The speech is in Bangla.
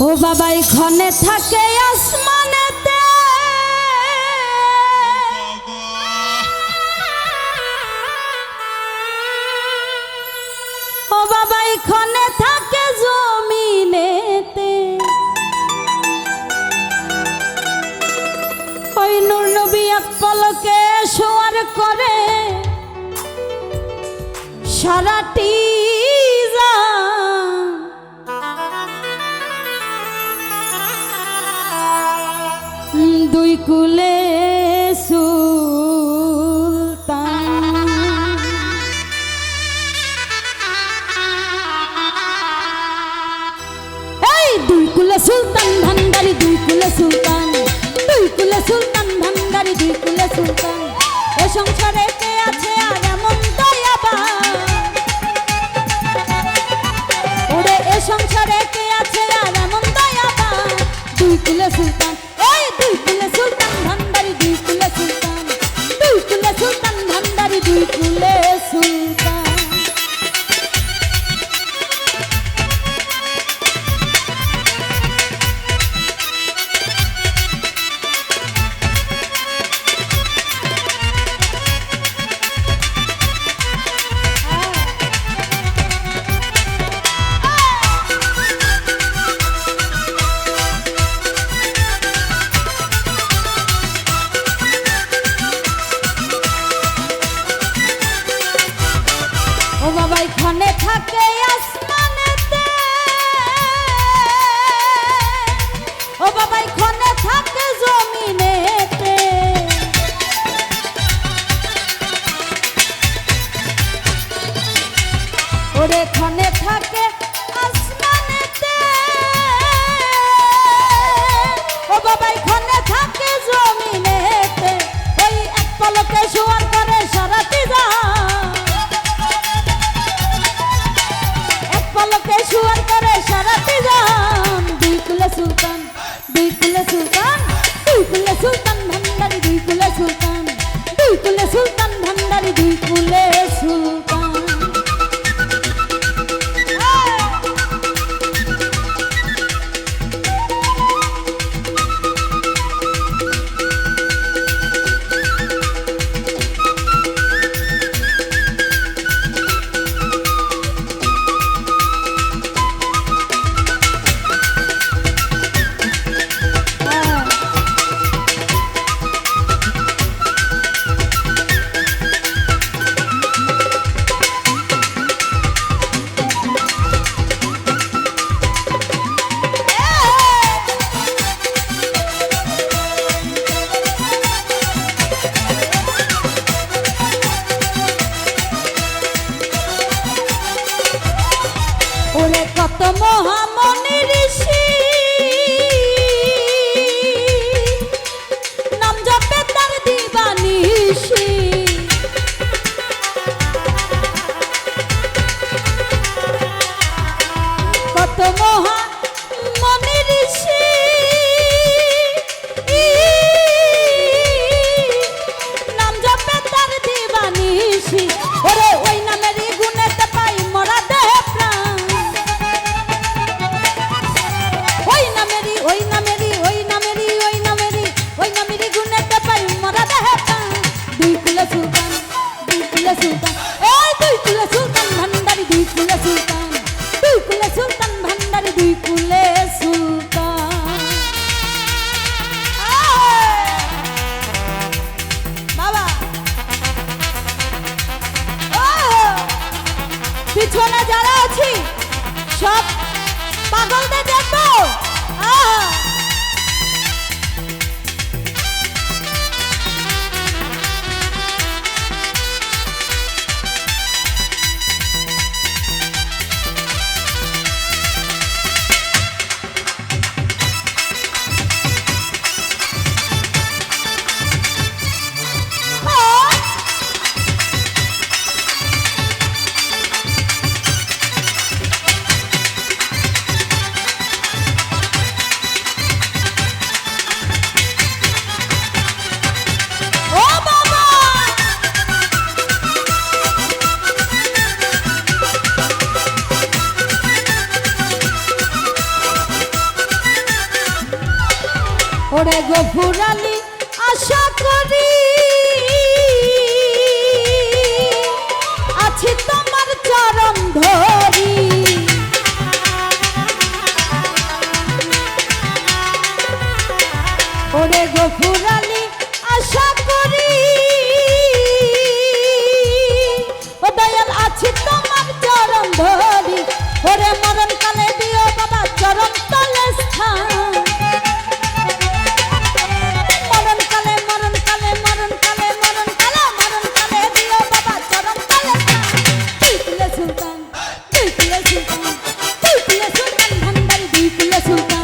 ও বাবা এখানে থাকে আসমানে। কুলে সুলতান। এই, দুই কুলে সুলতান ভান্ডারি, দুই কুলে সুলতান। দুই কুলে সুলতান ভান্ডারি, দুই কুলে সুলতান। এ সংসারে কে আছে আর এমন দয়াবান? ওরে, এ সংসারে কে আছে আর এমন দয়াবান? দুই কুলে সুলতান মনের ওরে গফুরালি আশা করি। আছি তোমার চরণ ধরি। ওরে Let's go.